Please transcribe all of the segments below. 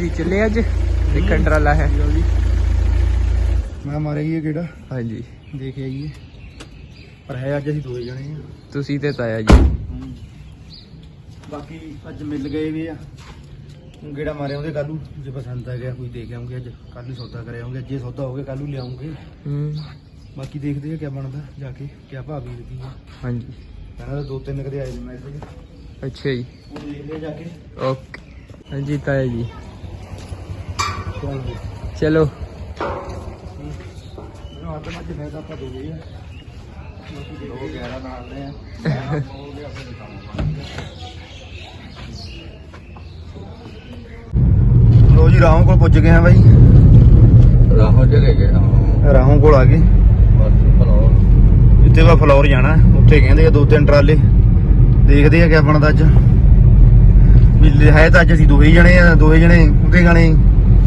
ਤੁਸੀਂ ਚੱਲੇ ਅੱਜ ਦੇਖਣ ਟਰਾਲਾ ਹੈ। ਮੈਂ ਮਾਰਿਆ ਇਹ ਕਿਹੜਾ? ਹਾਂਜੀ। ਦੇਖ ਆਈਏ। ਪਰ ਹੈ ਅੱਜ ਅਸੀਂ ਦੋਏ ਜਣੇ ਆ। ਤੁਸੀਂ ਤੇ ਤਾਇਆ ਜੀ। ਬਾਕੀ ਅੱਜ ਮਿਲ ਗਏ ਵੀ ਆ। ਹੁਣ ਗੇੜਾ ਮਾਰਿਆ ਉਹਦੇ ਕੱਲੂ ਜੇ ਪਸੰਦ ਆ ਗਿਆ ਕੋਈ ਦੇ ਕੇ ਆਉਂਗੇ ਅੱਜ। ਕੱਲ ਹੀ ਸੌਦਾ ਕਰਿਆ ਆਉਂਗੇ। ਜੇ ਸੌਦਾ ਹੋ ਗਿਆ ਕੱਲੂ ਲਿਆਉਂਗੇ। ਹੂੰ। ਬਾਕੀ ਦੇਖਦੇ ਆ ਕਿਆ ਬਣਦਾ ਜਾ ਕੇ ਕਿਆ ਭਾਅ ਵੀ ਦਿੱਤੀ ਆ। ਹਾਂਜੀ। ਕਹਿੰਦਾ ਤਾਂ ਦੋ ਤਿੰਨ ਕਦੇ ਆਏ ਨੇ ਮੈਸੇਜ। ਅੱਛਾ ਜੀ। ਉਹ ਦੇਖ ਲਿਆ ਜਾ ਕੇ। ਓਕੇ। ਹਾਂਜੀ ਤਾਇਆ ਜੀ। ਚੱਲ। ਚਲੋ ਮੈਨੂੰ ਆਦਮ ਅੱਜ ਫਾਇਦਾ ਆਪਾਂ ਦੋ ਗਏ ਆ ਬਾਕੀ ਦੋ 11 ਨਾਲ ਨੇ ਆ ਹੋ ਗਿਆ ਫਿਰ ਕੰਮ ਲੋ ਜੀ ਰਾਹੋਂ ਕੋਲ ਪੁੱਜ ਗਏ ਆ ਬਾਈ। ਰਾਹੋਂ ਚਲੇ ਗਏ ਹਾਂ। ਰਾਹੋਂ ਕੋਲ ਆ ਗਏ। ਬਸ ਫਲੋਰ। ਜਿੱਥੇ ਵਾ ਫਲੋਰ ਜਾਣਾ ਉੱਥੇ ਕਹਿੰਦੇ ਆ ਦੋ ਤਿੰਨ ਟਰਾਲੇ। ਦੇਖਦੇ ਆ ਕਿਆ ਬਣਦਾ ਅੱਜ। ਵੀ ਲ- ਹੈ ਤਾਂ ਅੱਜ ਅਸੀਂ ਦੋਹੇ ਜਣੇ ਆ ਦੋਹੇ ਜਣੇ ਉਹਦੇ ਗਾਣੇ।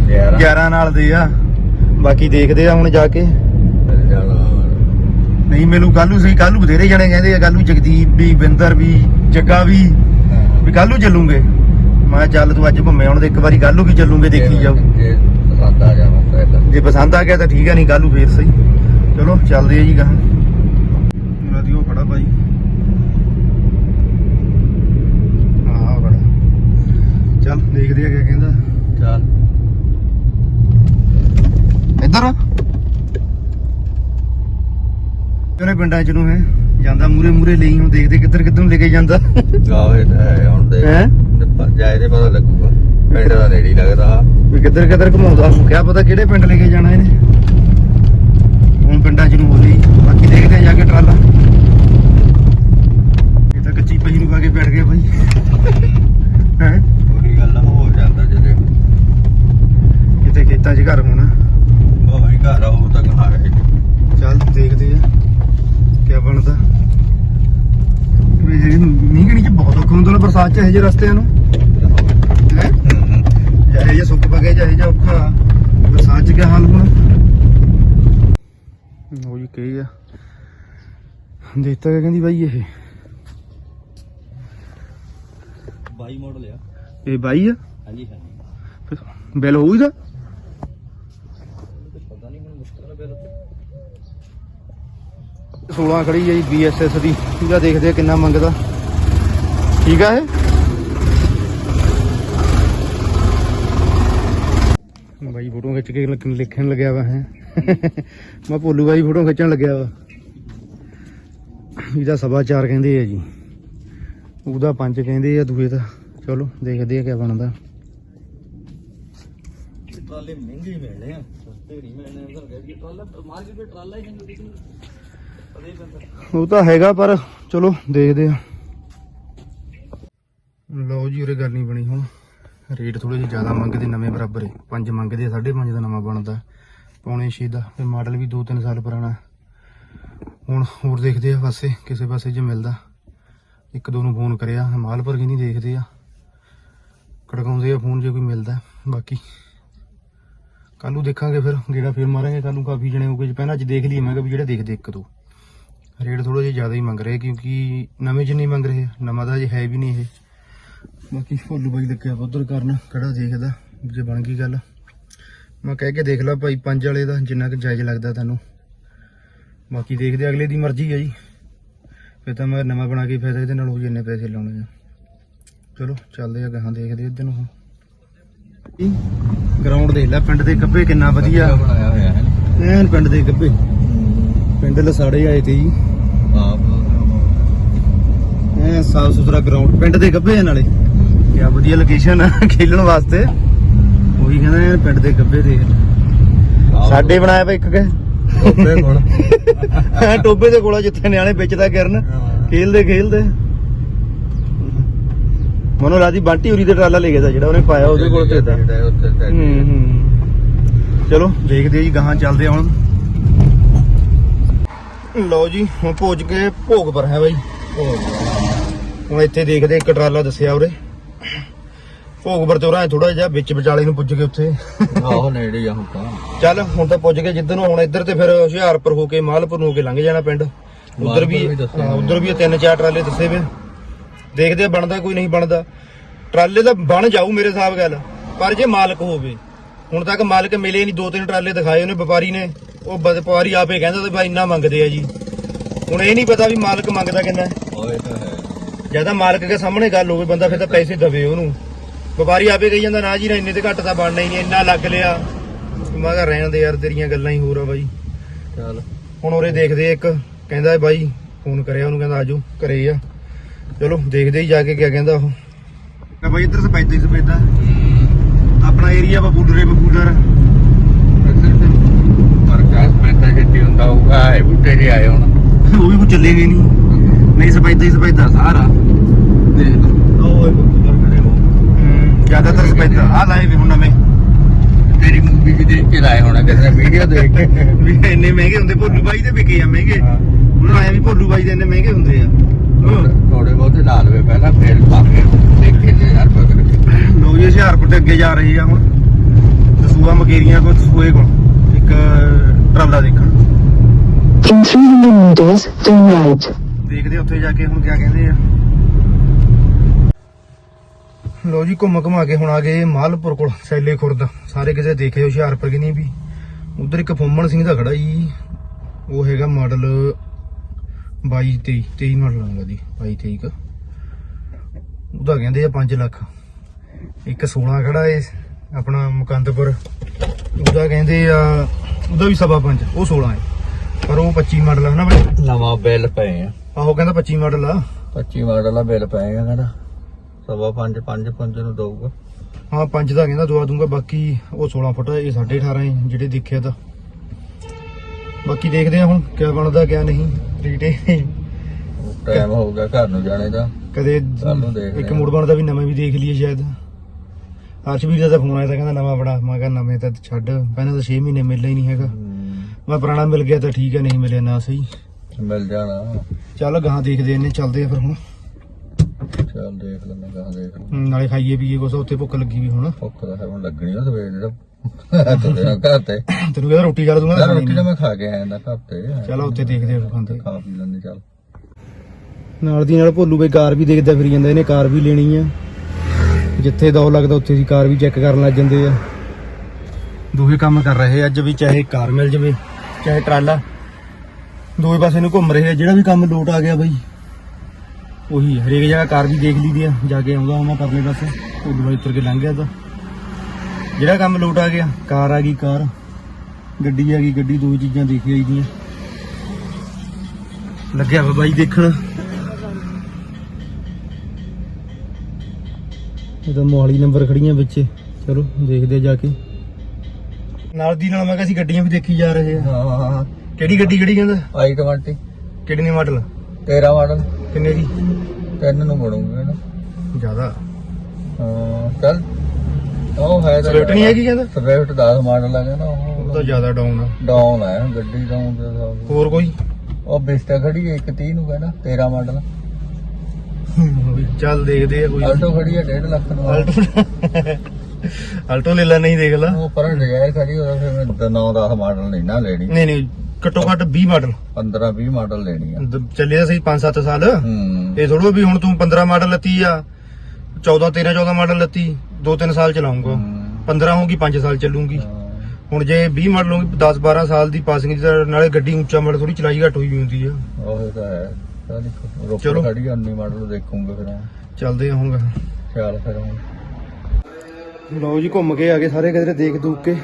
11 ਨਾਲ ਦੇ ਆ। ਬਾਕੀ ਦੇਖਦੇ ਆ ਹੁਣ ਜਾ ਕੇ। ਨਹੀਂ ਮੈਨੂੰ ਕੱਲੂ ਸਹੀ ਕੱਲੂ ਬਥੇਰੇ ਜਣੇ ਕਹਿੰਦੇ ਆ ਕੱਲੂ ਜਗਦੀਪ ਵੀ ਬਿੰਦਰ ਵੀ ਜੱਗਾ ਵੀ ਵੀ ਕੱਲੂ ਚੱਲੂਗੇ। ਮੈਂ ਚੱਲ ਤੂੰ ਅੱਜ ਭੰਮੇ ਹੁਣ ਤੇ ਇੱਕ ਵਾਰੀ ਕੱਲੂ ਵੀ ਚੱਲੂਗੇ ਦੇਖੀ ਜਾਓ। ਜੇ ਪਸੰਦ ਆ ਗਿਆ ਤਾਂ ਜੇ ਪਸੰਦ ਆ ਗਿਆ ਤਾਂ ਠੀਕ ਹੈ ਨਹੀਂ ਕੱਲੂ ਫੇਰ ਸਹੀ। ਚਲੋ ਚੱਲਦੇ ਆ ਜੀ ਗਾਹਾਂ। ਰਾਦੀਓ ਖੜਾ ਭਾਈ ਹਾਂ ਖੜਾ ਚੱਲ ਦੇਖਦੇ ਆ ਕਿਆ ਕਹਿੰਦਾ। ਚੱਲ। ਇੱਧਰ ਉਹਨੇ ਪਿੰਡਾਂ ਚ ਨੂੰ ਹੈ ਜਾਂਦਾ ਮੂਰੇ ਮੂਰੇ ਲਈ ਹੁਣ ਦੇਖਦੇ ਕਿੱਧਰ ਕਿੱਧਰ ਨੂੰ ਲੈ ਕੇ ਜਾਂਦਾ। ਗਾਵੇ ਤਾਂ ਹੈ ਹੁਣ ਦੇ ਹੈਂ? ਜਾਏ ਤੇ ਪਤਾ ਲੱਗੂਗਾ। ਪਿੰਡ ਦਾ ਨੇੜੇ ਹੀ ਲੱਗਦਾ। ਵੀ ਕਿੱਧਰ ਕਿੱਧਰ ਘੁਮਾਉਂਦਾ। ਹੁਣ ਕਿਆ ਪਤਾ ਕਿਹੜੇ ਪਿੰਡ ਲੈ ਕੇ ਜਾਣਾ ਇਹਨੇ। ਹੁਣ ਪਿੰਡਾਂ ਚ ਨੂੰ ਹੋ ਲਈ। ਬਾਕੀ ਦੇਖਦੇ ਆ ਜਾ ਕੇ ਟਰਾਲਾ। ਇਹ ਤਾਂ ਕੱਚੀ ਪਈ ਨੂੰ ਪਾ ਕੇ ਬੈਠ ਗਏ ਭਾਈ ਹੈ? ਉਹੀ ਗੱਲ ਹੋ ਜਾਂਦਾ ਜਦੇ। ਕਿਤੇ ਖੇਤਾਂ 'ਚ ਘਰ ਹੋਣਾ। ਘਰ ਆਉ ਤਾਂ ਕਹਾ ਹੈ ਚੱਲ ਦੇਖਦੇ ਆ ਕਿਆ ਬਣਦਾ। ਵੀ ਇਹ ਮੀਂਹ ਕਣੀ ਚ ਬਹੁਤ ਔਖਾ ਹੁੰਦਾ ਨਾ ਬਰਸਾਤ ਚ ਇਹੋ ਜਿਹੇ ਰਸਤਿਆਂ ਨੂੰ। ਹੈ? ਜਿਹੇ ਜਿਹੇ ਸੁੱਕ ਪਗੇ ਜਿਹੇ ਜਿਹਾ ਔਖਾ ਬਰਸਾਤ ਚ ਕਿਆ ਹਾਲ ਹੋਣਾ? ਉਹ ਜੀ ਕਹੀ ਆ ਦੇਖਤਾ ਕਿ ਕਹਿੰਦੀ ਬਾਈ ਇਹ? 22 ਮਾਡਲ ਆ। ਇਹ ਬਾਈ ਆ? ਹਾਂਜੀ ਹਾਂਜੀ। ਬਿੱਲ ਹੋਊ ਇਹਦਾ ਪਤਾ ਨਹੀਂ ਮੈਨੂੰ ਮੁਸ਼ਕਲ ਹੈ ਬਿਲ 16 ਖੜੀ ਹੈ ਜੀ BSS ਦੀ। ਇਹਦਾ ਦੇਖਦੇ ਆ ਕਿੰਨਾ ਮੰਗਦਾ। ਠੀਕ ਆ ਇਹ? ਬਾਈ ਫੋਟੋ ਖਿੱਚ ਕੇ ਲਿਖ- ਲਿਖਣ ਲੱਗਿਆ ਵਾ, ਹੈ। ਮੈਂ ਭੋਲੂ ਬਾਈ ਫੋਟੋ ਖਿੱਚਣ ਲੱਗਿਆ ਵਾ। ਇਹਦਾ ਸਵਾ ਚਾਰ ਕਹਿੰਦੇ ਆ ਜੀ। ਉਹਦਾ ਪੰਜ ਕਹਿੰਦੇ ਆ, ਦੂਏ ਦਾ। ਚਲੋ, ਦੇਖਦੇ ਆ ਕਿਆ ਬਣਦਾ। ਟਰਾਲੇ ਮਹਿੰਗੇ ਹੀ ਮਿਲਣੇ ਆ। ਸਸਤੇ ਨਹੀਂ ਮਿਲਣੇ ਅੰਦਰ ਗਏ ਟਰਾਲਾ ਮਾਰਕੀਟ ਵਿੱਚ ਟਰਾਲਾ ਹੀ ਨਹੀਂ ਦਿਖਦਾ। ਅਦੇ ਬੰਦਾ ਉਹ ਤਾਂ ਹੈਗਾ ਪਰ ਚਲੋ ਦੇਖਦੇ ਆ। ਲਓ ਜੀ ਉਰੇ ਗੱਲ ਨਹੀਂ ਬਣੀ ਹੁਣ। ਰੇਟ ਥੋੜੇ ਜਿਹਾ ਜ਼ਿਆਦਾ ਮੰਗਦੇ ਨਵੇਂ ਬਰਾਬਰ ਹੈ ਪੰਜ ਮੰਗਦੇ ਆ, ਸਾਢੇ ਪੰਜ ਦਾ ਨਵਾਂ ਬਣਦਾ। ਪੌਣੇ 6 ਦਾ ਤੇ ਮਾਡਲ ਵੀ 2-3 ਸਾਲ ਪੁਰਾਣਾ। ਹੁਣ ਹੋਰ ਦੇਖਦੇ ਆ ਪਾਸੇ ਕਿਸੇ ਪਾਸੇ ਜੇ ਮਿਲਦਾ। ਇੱਕ ਦੋ ਨੂੰ ਫੋਨ ਕਰਿਆ ਮਾਲਪੁਰ ਕੀ ਨਹੀਂ ਦੇਖਦੇ ਆ। ਕੜਕਾਉਂਦੇ ਆ ਫੋਨ ਜੇ ਕੋਈ ਮਿਲਦਾ। ਬਾਕੀ ਕੱਲ ਨੂੰ ਦੇਖਾਂਗੇ ਫਿਰ, ਗੇੜਾ ਫੇਰ ਮਾਰਾਂਗੇ ਕੱਲ ਨੂੰ, ਕਾਫੀ ਜਣੇ ਹੋ ਗਏ ਪਹਿਲਾਂ ਅੱਜ ਦੇਖ ਲਈਏ, ਮੈਂ ਕਿਹਾ ਵੀ ਜਿਹੜੇ ਦੇਖਦੇ ਇੱਕ ਦੋ। ਰੇਟ ਥੋੜਾ ਜਿਹਾ ਜ਼ਿਆਦਾ ਹੀ ਮੰਗ ਰਹੇ, ਕਿਉਂਕਿ ਨਵੇਂ ਚ ਮੰਗ ਰਹੇ, ਨਵਾਂ ਦਾ ਜੇ ਹੈ ਵੀ ਨਹੀਂ ਇਹ। ਬਾਕੀ ਭੋਲੂ ਬਾਈ ਲੱਗਿਆ ਵਾ ਉੱਧਰ ਕਰਨ, ਕਿਹੜਾ ਦੇਖਦਾ, ਜੇ ਬਣ ਗਈ ਗੱਲ। ਮੈਂ ਕਹਿ ਕੇ ਦੇਖ ਲਾ ਭਾਈ, ਪੰਜ ਵਾਲੇ ਦਾ ਜਿੰਨਾ ਕੁ ਜਾਇਜ਼ ਲੱਗਦਾ ਤੁਹਾਨੂੰ। ਬਾਕੀ ਦੇਖਦੇ ਅਗਲੇ ਦੀ ਮਰਜ਼ੀ ਹੈ ਜੀ। ਫਿਰ ਤਾਂ ਮੈਂ ਨਵਾਂ ਬਣਾ ਕੇ ਫਾਇਦਾ ਇਹਦੇ ਨਾਲ ਹੋ ਜਿੰਨੇ ਪੈਸੇ ਲਾਉਣੇ ਆ। ਚਲੋ, ਚੱਲਦੇ ਆ, ਗਾਹਾਂ ਦੇਖਦੇ ਇੱਧਰ ਨੂੰ ਗਰਾਊਂਡ ਦੇਖ ਲੈ ਪਿੰਡ ਦੇ ਗੱਬੇ ਕਿੰਨਾ ਵਧੀਆ। ਬਣਾਇਆ ਹੋਇਆ ਹੈ ਐਨ ਪਿੰਡ ਦੇ ਗੱਬੇ ਪਿੰਡ ਲਸਾੜੇ ਆਏ ਤੇ ਜੀ। ਆਪ ਐ ਸਾਫ਼ ਸੁਥਰਾ ਗਰਾਊਂਡ ਪਿੰਡ ਦੇ ਗੱਬੇ ਆ ਨਾਲੇ। ਕਿਆ ਵਧੀਆ ਲੋਕੇਸ਼ਨ ਆ ਖੇਲਣ ਵਾਸਤੇ। ਉਹੀ ਕਹਿੰਦਾ ਐਨ ਪਿੰਡ ਦੇ ਗੱਬੇ ਦੇਖ ਸਾਡੇ ਬਣਾਇਆ ਵਾ ਇੱਕ ਕੇ। ਕੋਲ। ਟੋਬੇ ਦੇ ਕੋਲ ਜਿੱਥੇ ਨਿਆਣੇ ਵੇਚਦਾ ਕਰਨ। ਖੇਲਦੇ ਖੇਲਦੇ। ਮਨੋ ਰਾਜੀ ਬੰਟੀ ਉਰੀ ਤੇ ਟਰਾਲਾ ਲੈ ਗਿਆ ਤਾ ਜਿਹੜਾ ਉਹਨੇ ਪਾਇਆ ਉਹਦੇ ਕੋਲ ਤੇ ਹੂੰ ਹੂੰ। ਚਲੋ ਦੇਖਦੇ ਆ ਜੀ ਗਾਹਾਂ ਚੱਲਦੇ ਹੁਣ। ਲਓ ਜੀ ਹੁਣ ਪਹੁੰਚ ਗਏ ਭੋਗ ਪਰ ਹੈ ਬਾਈ। ਹੁਣ ਇੱਥੇ ਦੇਖਦੇ ਇੱਕ ਟਰਾਲਾ ਦੱਸਿਆ ਉਰੇ। ਭੋਗ ਪਰ ਚੋਰਾ ਥੋੜਾ ਜਿਹਾ ਵਿੱਚ ਵਿਚਾਲੇ ਨੂੰ ਪੁੱਜ ਕੇ ਉੱਥੇ। ਆਹੋ ਨੇੜੇ ਆ ਹੁਣ ਤਾਂ। ਚੱਲ ਹੁਣ ਤਾਂ ਪੁੱਜ ਗਏ ਜਿੱਧਰ ਨੂੰ ਹੁਣ ਇੱਧਰ ਤੇ ਫਿਰ ਹੁਸ਼ਿਆਰਪੁਰ ਹੋ ਕੇ ਮਾਲਪੁਰ ਨੂੰ ਹੋ ਕੇ ਲੰਘ ਜਾਣਾ ਪਿੰਡ। ਉਧਰ ਵੀ ਉੱਧਰ ਵੀ ਤਿੰਨ ਚਾਰ ਟਰਾਲੇ ਦੱਸੇ ਵੇ ਦੇਖਦੇ ਆ ਬਣਦਾ ਕੋਈ ਨਹੀਂ ਬਣਦਾ। ਟਰਾਲੇ ਤਾਂ ਬਣ ਜਾਊ ਮੇਰੇ ਹਿਸਾਬ ਗੱਲ ਪਰ ਜੇ ਮਾਲਕ ਹੋਵੇ ਹੁਣ ਤੱਕ ਮਾਲਕ ਮਿਲੇ ਨਹੀਂ ਦੋ ਤਿੰਨ ਟਰਾਲੇ ਦਿਖਾਏ ਉਹਨੇ ਵਪਾਰੀ ਨੇ ਉਹ ਵਪਾਰੀ ਆਪੇ ਕਹਿੰਦਾ ਤੇ ਭਾਈ ਇੰਨਾ ਮੰਗਦੇ ਆ ਜੀ। ਹੁਣ ਇਹ ਨਹੀਂ ਪਤਾ ਵੀ ਮਾਲਕ ਮੰਗਦਾ ਕਿੰਨਾ। ਜਾਂ ਤਾਂ ਮਾਲਕ ਦੇ ਸਾਹਮਣੇ ਗੱਲ ਹੋਵੇ ਬੰਦਾ ਫਿਰ ਤਾਂ ਪੈਸੇ ਦਵੇ ਉਹਨੂੰ। ਵਪਾਰੀ ਆਪੇ ਕਹੀ ਜਾਂਦਾ ਨਾ ਜੀ ਨਾ ਇੰਨੇ ਤੇ ਘੱਟ ਤਾਂ ਬਣਨਾ ਹੀ ਨਹੀਂ ਇੰਨਾ ਲੱਗ ਲਿਆ। ਮੈਂ ਕਿਹਾ ਰਹਿਣ ਦੇ ਯਾਰ ਤੇਰੀਆਂ ਗੱਲਾਂ ਹੀ ਹੋਰ ਆ ਬਾਈ। ਚੱਲ। ਹੁਣ ਉਰੇ ਦੇਖਦੇ ਇੱਕ ਕਹਿੰਦਾ ਬਾਈ ਫੋਨ ਕਰਿਆ ਉਹਨੂੰ ਕਹਿੰਦਾ ਆਜੋ ਘਰੇ ਆ। ਚਲੋ, ਦੇਖਦੇ ਹੀ ਜਾ ਕੇ ਕੀ ਕਹਿੰਦਾ ਉਹ। ਆ ਬਾਈ ਇੱਧਰ ਸਪੈਦਾ ਹੀ ਸਪੈਦਾ ਆਪਣਾ ਏਰੀਆ ਬਬੂਡਰੇ ਬਬੂਡਰ ਮਰਕਾਸ ਮੈਂ ਤਾਂ ਕਿੱਥੇ ਹੁੰਦਾ ਹੋਊਗਾ ਇਹ ਬੁੱਟੇ ਜੀ ਆਏ ਹੁਣ ਉਹ ਵੀ ਕੋ ਚੱਲੇ ਗਏ ਨਹੀਂ। ਨਹੀਂ ਸਪੈਦਾ ਹੀ ਸਪੈਦਾ ਸਾਰਾ। ਦੇਖ ਲਓ ਓਏ ਬੁੱਟਰ ਖੜੇ ਜ਼ਿਆਦਾਤਰ ਸਪੈਦਾ ਆ। ਲਾਏ ਵੀ ਹੁਣ ਨਵੇਂ। ਤੇਰੀ ਮੂਵੀ ਵੀ ਦੇਖ ਕੇ ਲਾਏ ਹੋਣਾ ਕਿਸੇ ਵੀਡੀਓ ਦੇਖ ਕੇ ਵੀ ਇੰਨੇ ਮਹਿੰਗੇ ਹੁੰਦੇ, ਭੋਲੂ ਬਾਈ ਦੇ ਵਿਕੇ ਆ ਮਹਿੰਗੇ। ਉਹਨਾਂ ਆਇਆ ਵੀ ਭੋਲੂ ਬਾਈ ਦੇ ਇੰਨੇ ਮਹਿੰਗੇ ਹੁੰਦੇ ਆ। ਥੋੜੇ ਬਹੁਤੇ ਲਾ ਲਵੇ ਪਹਿਲਾਂ ਫੇਰ ਪਾ ਕੇ ਦੇਖੇ ਜੇ ਯਾਰ ਬਗਰ ਲੋ ਜੀ ਹੁਸ਼ਿਆਰਪੁਰ ਤੇ ਅੱਗੇ ਜਾ ਰਹੇ ਆ ਹੁਣ। ਦਸੂਆ ਮਕੇਰੀਆਂ ਕੋਲ ਦਸੂਏ ਕੋਲ। ਇੱਕ ਟਰਾਲਾ ਦੇਖਣ। In 300 meters, turn right. ਦੇਖਦੇ ਉੱਥੇ ਜਾ ਕੇ ਹੁਣ ਕੀ ਕਹਿੰਦੇ ਆ। ਲੋ ਜੀ ਘੁੰਮ ਘੁਮਾ ਕੇ ਹੁਣ ਆ ਗਏ ਮਾਲਪੁਰ ਕੋਲ ਸੈਲੇ ਖੁਰਦ। ਸਾਰੇ ਕਿਸੇ ਦੇਖੇ ਹੁਸ਼ਿਆਰਪੁਰ ਕਿ ਨਹੀਂ ਵੀ। ਉਧਰ ਇੱਕ ਫੁੰਮਣ ਸਿੰਘ ਦਾ ਖੜਾ ਜੀ। ਉਹ ਹੈਗਾ ਮਾਡਲ 22 23 23 ਮਾਡਲ ਆਉਂਦਾ ਦੀ 22 23 ਕ। ਉਹਦਾ ਕਹਿੰਦੇ ਆ 5 ਲੱਖ। ਇੱਕ 16 ਖੜਾ ਏ ਆਪਣਾ ਮੁਕੰਦਪੁਰ। ਉਹਦਾ ਕਹਿੰਦੇ ਆ ਉਹਦਾ ਵੀ ਸਵਾ 5 ਉਹ 16 ਹੈ ਪਰ ਉਹ 25 ਮਾਡਲ ਹੈ ਨਾ ਬਈ। ਨਵਾਂ ਬਿੱਲ ਪਏ ਆ। ਆਹੋ ਕਹਿੰਦਾ 25 ਮਾਡਲ ਆ। 25 ਮਾਡਲ ਦਾ ਬਿੱਲ ਪਏ ਆ ਕਹਿੰਦਾ। ਸਵਾ 5 5 5 ਨੂੰ ਦਊਗਾ। ਹਾਂ 5 ਦਾ ਕਹਿੰਦਾ ਦਵਾ ਦੂੰਗਾ ਬਾਕੀ ਉਹ 16 ਫੁੱਟ ਇਹ 18.5 ਹੈ ਜਿਹੜੇ ਦੇਖਿਆ ਤਾਂ। ਬਾਕੀ ਦੇਖਦੇ ਆ ਹੁਣ ਕਿਆ ਬਣਦਾ ਕਿਆ ਨਹੀਂ। ਰੀਟੇ ਟਾਈਮ ਹੋ ਗਿਆ ਘਰ ਨੂੰ ਜਾਣੇ ਦਾ। ਕਦੇ ਇੱਕ ਆ। ਮੂਡ ਬਣਦਾ ਵੀ ਨਵੇਂ ਵੀ ਦੇਖ ਲਈਏ ਸ਼ਾਇਦ। ਅਰਸ਼ਵੀਰ ਦਾ ਫੋਨ ਆਇਆ ਤਾਂ ਕਹਿੰਦਾ ਨਵਾਂ ਬੜਾ ਮੈਂ ਕਿਹਾ ਨਵੇਂ ਤਾਂ ਛੱਡ। ਪਹਿਲਾਂ ਤਾਂ 6 ਮਹੀਨੇ ਮਿਲਣਾ ਹੀ ਨਹੀਂ ਹੈਗਾ। ਮੈਂ ਪੁਰਾਣਾ ਮਿਲ ਗਿਆ ਤਾਂ ਠੀਕ ਹੈ ਨਹੀਂ ਮਿਲਿਆ ਨਾ ਸਹੀ। ਮਿਲ ਜਾਣਾ। ਚੱਲ ਗਾਂ ਦੇਖਦੇ ਨੇ ਚੱਲਦੇ ਆ ਫਿਰ ਹੁਣ। ਚੱਲ ਦੇਖ ਲੈਂਦੇ ਗਾ ਦੇਖ ਲੈਂਦੇ। ਨਾਲੇ ਖਾਈਏ ਪੀਏ ਕੁਛ ਉੱਥੇ ਭੁੱਖ ਲੱਗੀ ਵੀ ਹੁਣ। ਭੁੱਖ ਤਾਂ ਹੁਣ ਲੱਗਣੀ ਆ ਸਵੇਰ ਤਾਂ। ਘਰ ਤੇ। ਤੈਨੂੰ ਕਹਿੰਦਾ ਰੋਟੀ ਕਰ ਦੂੰਗਾ? ਯਾਰ ਰੋਟੀ ਤਾਂ। ਮੈਂ ਖਾ ਕੇ ਆਇਆ ਨਾ ਘਰ ਤੇ। ਚਲੋ ਉੱਥੇ ਦੇਖਦੇ ਆ ਖਾਂਦੇ। ਖਾ ਪੀ ਲੈਂਦੇ ਚੱਲ। ਨਾਲ ਦੀ ਨਾਲ ਭੋਲੂ ਬਈ ਕਾਰ ਵੀ ਦੇਖਦਾ ਫਿਰ ਜਾਂਦਾ ਇਹਨੇ ਕਾਰ ਵੀ ਲੈਣੀ ਆ। ਜਿੱਥੇ ਦੋ ਲੱਗਦਾ ਉੱਥੇ ਦੀ ਕਾਰ ਵੀ ਚੈੱਕ ਕਰਨ ਲੱਗ ਜਾਂਦੇ ਆ। ਦੋਹੇ ਕੰਮ ਕਰ ਰਹੇ ਅੱਜ ਵੀ ਚਾਹੇ ਕਾਰ ਮਿਲ ਜਵੇ ਚਾਹੇ ਟਰਾਲਾ। ਦੋਵੇਂ ਪਾਸੇ ਨੂੰ ਘੁੰਮ ਰਹੇ ਆ ਜਿਹੜਾ ਵੀ ਕੰਮ ਲੋਟ ਆ ਗਿਆ ਬਈ। ਉਹੀ। ਹਰੇਕ ਜਗ੍ਹਾ ਕਾਰ ਵੀ ਦੇਖ ਲਈਦੀ ਆ ਜਾ ਕੇ ਆਉਂਦਾ ਹਾਂ ਮੈਂ ਪਰਲੇ ਪਾਸੇ ਭੋਲੂ ਬਾਈ ਉੱਤਰ ਕੇ ਲੰਘ ਗਿਆ ਤਾਂ। ਜਿਹੜਾ ਕੰਮ ਲੋਟ ਆ ਗਿਆ ਕਾਰ ਆ ਗਈ ਕਾਰ। ਗੱਡੀ ਆ ਗਈ ਗੱਡੀ ਦੋ ਚੀਜ਼ਾਂ ਦੇਖ ਆਈਦੀਆਂ ਲੱਗਿਆ ਵਾ ਬਾਈ ਦੇਖਣ। ਇਹ ਤਾਂ ਮੋਹਾਲੀ ਨੰਬਰ ਖੜੀਆਂ ਵਿੱਚ ਚਲੋ ਦੇਖਦੇ ਜਾ ਕੇ। ਨਾਲ ਦੀ ਨਾਲ ਮੈਂ ਕਿਹਾ ਅਸੀਂ ਗੱਡੀਆਂ ਵੀ ਦੇਖੀ ਜਾ ਰਹੇ ਆ। ਹਾਂ। ਕਿਹੜੀ ਗੱਡੀ ਕਿਹੜੀ ਕਹਿੰਦਾ? ਆਈ 20 ਕਿਹੜੀ ਨੇ ਮਾਡਲ? 13 ਮਾਡਲ। ਕਿੰਨੇ ਦੀ ਤਿੰਨ ਨੂੰ ਬਣੂਗਾ ਨਾ ਜ਼ਿਆਦਾ? ਹਾਂ ਚੱਲ। ਉਹ ਹੈ ਤਾਂ ਸਵਿਫਟ ਨਹੀਂ ਹੈਗੀ ਕਹਿੰਦਾ? ਸਵਿਫਟ 10 ਮਾਡਲ ਹੈਗਾ ਨਾ ਉਹ ਤਾਂ ਜ਼ਿਆਦਾ ਡਾਊਨ ਆ। ਡਾਊਨ ਹੈ ਗੱਡੀ ਡਾਊਨ ਦੇ ਨਾਲ। ਹੋਰ ਕੋਈ? ਉਹ ਬਿਸਟਾ ਖੜੀ ਹੈ 130 ਨੂੰ ਕਹਿੰਦਾ 13 ਮਾਡਲ। ਚੱਲ ਦੇਖਦੇ ਆ ਕੋਈ। ਆਲਟੋ ਖੜੀ ਹੈ 1.5 ਲੱਖ ਨੂੰ। ਆਲਟੋ ਆਲਟੋ ਲੈ ਲੈ ਨਹੀਂ ਦੇਖ ਲਾ। ਉਹ ਪਰ ਜਾਇ ਖੜੀ ਉਹਦਾ ਫਿਰ ਮੈਂ 9 10 ਮਾਡਲ ਨਹੀਂ ਨਾ ਲੈਣੀ। ਨਹੀਂ ਨਹੀਂ ਘੱਟੋ ਘੱਟ 20 ਮਾਡਲ। 15 20 ਮਾਡਲ ਲੈਣੀ ਆ। ਚੱਲੇ ਤਾਂ ਸਹੀ 5-7 ਸਾਲ। ਹੂੰ। ਇਹ ਥੋੜੋ ਵੀ ਹੁਣ ਤੂੰ 15 ਮਾਡਲ ਲੱਤੀ ਆ 14 13 14 ਮਾਡਲ ਲੱਤੀ 2-3 ਸਾਲ ਚਲਾਉਂਗਾ ਹੂੰ। 15 ਹੋਊਗੀ 5 ਸਾਲ ਚੱਲੂਗੀ। ਹੁਣ ਜੇ 20 ਮਾਡਲ ਹੋਊਗੀ 10 12 ਸਾਲ ਦੀ ਪਾਸਿੰਗ ਦੀ ਨਾਲੇ ਗੱਡੀ ਉੱਚਾ ਮਾਡਲ ਥੋੜੀ ਚਲਾਈ ਘੱਟ ਹੋਈ ਹੁੰਦੀ ਆ। ਉਹ ਤਾਂ ਹੈ। ਚੱਲ ਇੱਕ ਚਲੋ। ਰੋਪੜ ਖੜੀ ਆ 19 ਮਾਡਲ ਦੇਖੂਗੇ ਫਿਰ ਚੱਲਦੇ ਆ ਹੁਣ। ਚੱਲ ਫਿਰ ਹੁਣ। ਲਓ ਜੀ ਘੁੰਮ ਕੇ ਆ ਗਏ ਸਾਰੇ ਕਿਧਰੇ ਦੇਖ ਦੂਕ ਕੇ।